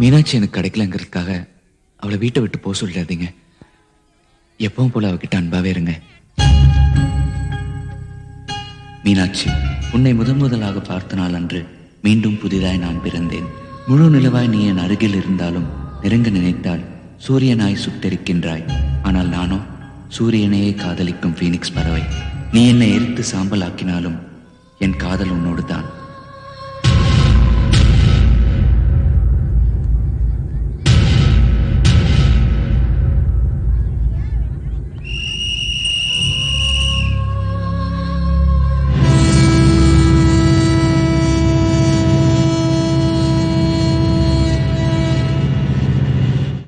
மீனாட்சி எனக்கு கிடைக்கலங்கிறதுக்காக அவளை வீட்டை விட்டு போக சொல்லிடாதீங்க. எப்பவும் போல அவகிட்ட அன்பாவே இருங்க. மீனாட்சி உன்னை முதன் முதலாக பார்த்த நாள் அன்று மீண்டும் புதிதாய் நான் பிறந்தேன். முழு நிலவாய் நீ என் அருகில் இருந்தாலும் நெருங்க நினைத்தால் சூரியனாய் சுட்டெரிக்கின்றாய். ஆனால் நானோ சூரியனையே காதலிக்கும் ஃபீனிக்ஸ் பறவை. நீ என்னை எரித்து சாம்பலாக்கினாலும் என் காதல் உன்னோடு தான்